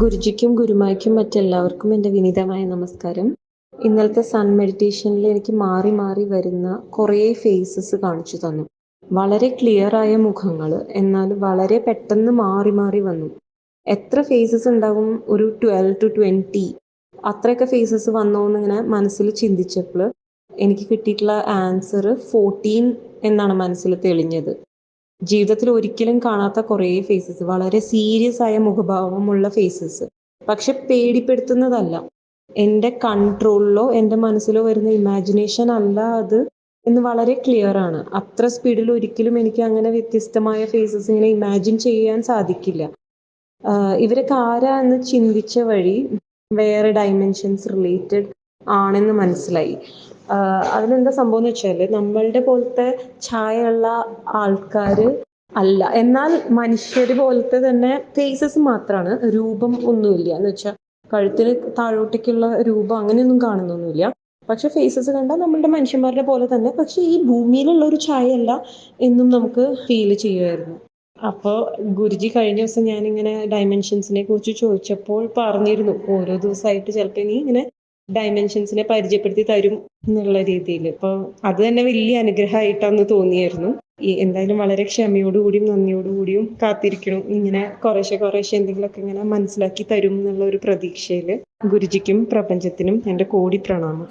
ഗുരുജിക്കും ഗുരുമായ്ക്കും മറ്റെല്ലാവർക്കും എന്റെ വിനീതമായ നമസ്കാരം. ഇന്നലത്തെ സൺ മെഡിറ്റേഷനിൽ എനിക്ക് മാറി മാറി വരുന്ന കുറേ ഫേസസ് കാണിച്ചു തന്നു. വളരെ ക്ലിയർ ആയ മുഖങ്ങൾ എന്നാൽ വളരെ പെട്ടെന്ന് മാറി മാറി വന്നു. എത്ര ഫേസസ് ഉണ്ടാകും ഒരു ട്വൽവ് ടു ട്വന്റി? അത്രയൊക്കെ ഫേസസ് വന്നോ എന്നിങ്ങനെ മനസ്സിൽ ചിന്തിച്ചപ്പോൾ എനിക്ക് കിട്ടിയിട്ടുള്ള ആൻസർ ഫോർട്ടീൻ എന്നാണ് മനസ്സിൽ തെളിഞ്ഞത്. ജീവിതത്തിൽ ഒരിക്കലും കാണാത്ത കുറേ ഫേസസ് വളരെ സീരിയസ് ആയ മുഖഭാവമുള്ള ഫേസസ് പക്ഷെ പേടിപ്പെടുത്തുന്നതല്ല. എന്റെ കൺട്രോളിലോ എന്റെ മനസ്സിലോ വരുന്ന ഇമാജിനേഷൻ അല്ല അത് എന്ന് വളരെ ക്ലിയർ ആണ്. അത്ര സ്പീഡിൽ ഒരിക്കലും എനിക്ക് അങ്ങനെ വ്യത്യസ്തമായ ഫേസസ് ഇങ്ങനെ ഇമാജിൻ ചെയ്യാൻ സാധിക്കില്ല. ഇവരൊക്കെ ആരാ എന്ന് ചിന്തിച്ച വഴി വേറെ ഡൈമെൻഷൻസ് റിലേറ്റഡ് ആണെന്ന് മനസ്സിലായി. അതിനെന്താ സംഭവം എന്ന് വെച്ചാൽ നമ്മളുടെ പോലത്തെ ഛായയുള്ള ആൾക്കാർ അല്ല. എന്നാൽ മനുഷ്യര് പോലത്തെ തന്നെ ഫേസസ് മാത്രമാണ് രൂപം ഒന്നുമില്ല. എന്ന് വെച്ചാൽ കഴുത്തിന് താഴോട്ടേക്കുള്ള രൂപം അങ്ങനെയൊന്നും കാണുന്നൊന്നുമില്ല. പക്ഷെ ഫേസസ് കണ്ടാൽ നമ്മളുടെ മനുഷ്യന്മാരുടെ പോലെ തന്നെ. പക്ഷെ ഈ ഭൂമിയിലുള്ള ഒരു ഛായയല്ല എന്നും നമുക്ക് ഫീൽ ചെയ്യുമായിരുന്നു അപ്പോൾ ഗുരുജി കഴിഞ്ഞ ദിവസം ഞാനിങ്ങനെ ഡയമെൻഷൻസിനെ കുറിച്ച് ചോദിച്ചപ്പോൾ പറഞ്ഞിരുന്നു. ഓരോ ദിവസമായിട്ട് ചിലപ്പോൾ ഇനി ഇങ്ങനെ ഡയമെൻഷൻസിനെ പരിചയപ്പെടുത്തി തരും എന്നുള്ള രീതിയിൽ. അപ്പോൾ അത് തന്നെ വലിയ അനുഗ്രഹമായിട്ടാന്ന് തോന്നിയായിരുന്നു. എന്തായാലും വളരെ ക്ഷമയോടുകൂടിയും നന്ദിയോടുകൂടിയും കാത്തിരിക്കണം. ഇങ്ങനെ കുറേശ്ശെ കുറേശ്ശെ എന്തെങ്കിലുമൊക്കെ ഇങ്ങനെ മനസ്സിലാക്കി തരും എന്നുള്ള ഒരു പ്രതീക്ഷയിൽ ഗുരുജിക്കും പ്രപഞ്ചത്തിനും എന്റെ കോടി പ്രണാമം.